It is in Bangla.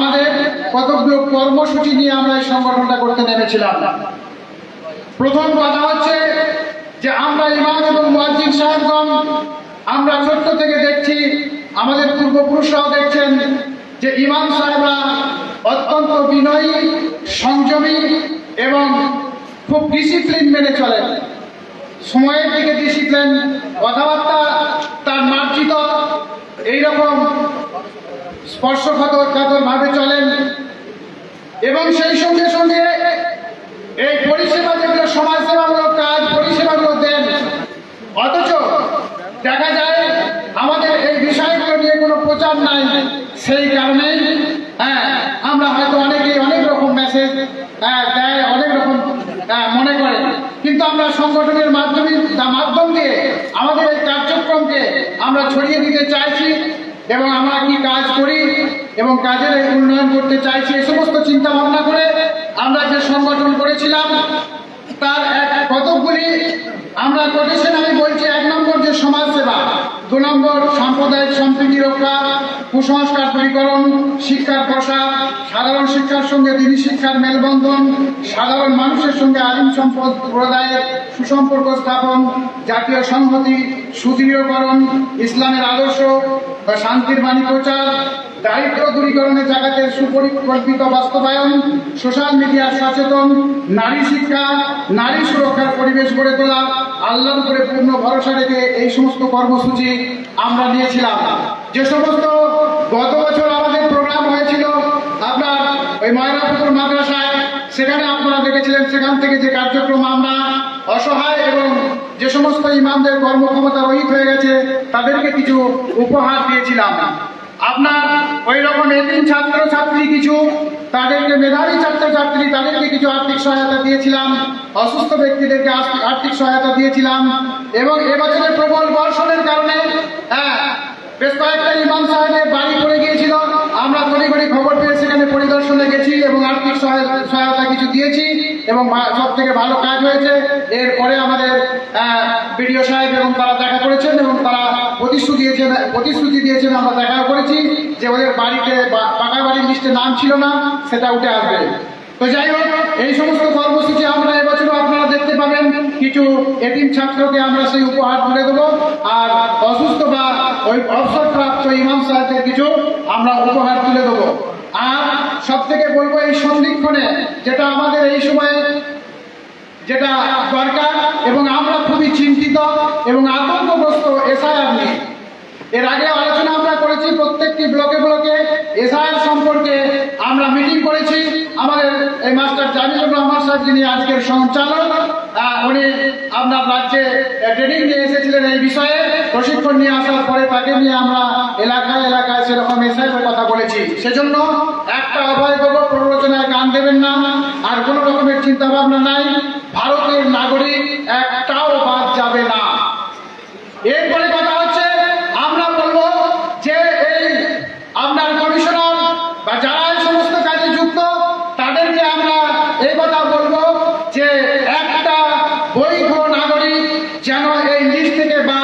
আমাদের কতগুলো কর্মসূচি নিয়ে আমরা এই সংগঠনটা করতে নেমেছিলাম। প্রথম কথা হচ্ছে যে আমরা ইমাম এবং মুয়াজ্জিন সাহেবগণ, আমরা ছোট্ট থেকে দেখছি, আমাদের পূর্বপুরুষরাও দেখছেন যে ইমাম সাহেবরা অত্যন্ত বিনয়ী, সংযমী এবং খুব ডিসিপ্লিন মেনে চলেন। সময়ের দিকে ডিসিপ্লিন, কথাবার্তা তার মার্জিত, এইরকম স্পর্শকাতর ভাবে চলেন। এবং সেই সঙ্গে সঙ্গে এই পরিষেবা যেগুলো সমাজসেবামূলক কাজ পরিষেবাগুলো দেন। অথচ দেখা যায় আমাদের এই বিষয়গুলো নিয়ে কোনো প্রচার নাই। সেই কারণেই হ্যাঁ আমরা হয়তো অনেকেই অনেক রকম মেসেজ দেয় অনেক রকম হ্যাঁ, মনে করে। কিন্তু আমরা সংগঠনের মাধ্যমে মাধ্যম দিয়ে আমাদের এই কার্যক্রমকে আমরা ছড়িয়ে দিতে চাইছি। এবং আমরা কি কাজ করি এবং কাজের উন্নয়ন করতে চাইছি এ সমস্ত চিন্তা ভাবনা করে আমরা যে সংগঠন করেছিলাম, তার এক কতকগুলি আমরা করেছেন আমি বলছি, এক নম্বর যে সমাজ সেবা দু নম্বর সাম্প্রদায়িক সম্প্রীতি রক্ষা, কুসংস্কার দূরীকরণ, শিক্ষার প্রসার সাধারণ শিক্ষার সঙ্গে দিনী শিক্ষার মেলবন্ধন, সাধারণ মানুষের সঙ্গে আদিম সম্পদ প্রদায়ের সুসম্পর্ক স্থাপন, জাতীয় সংহতি, সুদৃঢ়করণ, ইসলামের আদর্শ বা শান্তির বাণী প্রচার, দারিদ্র দূরীকরণে জাগাতের সুপরিকল্পিত বাস্তবায়ন, সোশ্যাল মিডিয়ার সচেতন, নারী শিক্ষা, নারী সুরক্ষার পরিবেশ গড়ে তোলা, আল্লাহর উপরে পূর্ণ ভরসা রেখে এই সমস্ত কর্মসূচি আমরা নিয়েছিলাম। যে সমস্ত গত বছর আমাদের প্রোগ্রাম হয়েছিল, আপনার ওই ময়নাপুকুর মাদ্রাসায়, সেখানে আপনারা দেখেছিলেন, সেখান থেকে যে কার্যক্রম আমরা অসহায় এবং যে সমস্ত ইমামদের কর্মক্ষমতা রহিত হয়ে গেছে, তাদেরকে কিছু উপহার দিয়েছিলাম। আপনার ওই রকম এদিন ছাত্র ছাত্রী কিছু, তাদেরকে মেধাবী ছাত্র ছাত্রী তাদেরকে কিছু আর্থিক সহায়তা দিয়েছিলাম, অসুস্থ ব্যক্তিদেরকে আর্থিক- সহায়তা দিয়েছিলাম, এবং এবছরের প্রবল বর্ষণের কারণে হ্যাঁ বেশ কয়েকটা ইমাম সাহেবের বাড়ি পড়ে গিয়েছিল আমরা তড়িঘড়ি খবর পেয়ে সেখানে পরিদর্শনে গেছি এবং আর্থিক সহায়- সহায়তা কিছু দিয়েছি এবং সব থেকে ভালো কাজ হয়েছে, এরপরে আমাদের বিডিও সাহেব এবং তারা দেখা করেছেন এবং তারা প্রতিশ্রুতি দিয়েছেন প্রতিশ্রুতি দিয়েছেন, আমরা দেখা করেছি যে ওদের বাড়িতে পাকা বাড়ির লিস্টে নাম ছিল না, সেটা উঠে আসবে। তো যাই হোক, এই সমস্ত কর্মসূচি আমরা এবছরও আপনারা দেখতে পাবেন। কিছু এটিম ছাত্রকে আমরা সেই উপহার তুলে দেবো। আর অসুস্থ বা ওই অবসরপ্রাপ্ত ইমাম সাহেবদের কিছু আমরা উপহার তুলে দেবো। আর সব থেকে বলব এই সন্ধিক্ষণে, যেটা আমাদের এই সময়ে যেটা দরকার এবং আমরা খুবই চিন্তিত এবং আতঙ্কগ্রস্ত এসআইআর নিয়ে। এর আগে আলোচনা আমরা করেছি প্রত্যেকটি ব্লকে ব্লকে এসআইআর সম্পর্কে। আমরা মিটিং করেছি আমাদের এই মাস্টার জামিলুর রহমান সাহেব যিনি আজকের সঞ্চালক উনি আপনার রাজ্যে ট্রেনিং নিয়ে এসেছিলেন এই বিষয়ে। প্রশিক্ষণ নিয়ে আসার পরে তাকে নিয়ে আমরা এলাকায় এলাকায় সেরকম এসআইআর কথা বলেছি। সেজন্য একটা অভয় দেবো প্ররোচনায় কান দেবেন না আর কোনো রকমের চিন্তা ভাবনা নাই ভারতের নাগরিক একটাও বাদ যাবে না এরপরে কথা হচ্ছে আমরা বলব যে এই আপনার কমিশনার বা যারা এই সমস্ত কাজে যুক্ত তাদেরকে আমরা এই কথা বলব যে একটা বৈধ নাগরিক যেন এই লিস্ট থেকে বাদ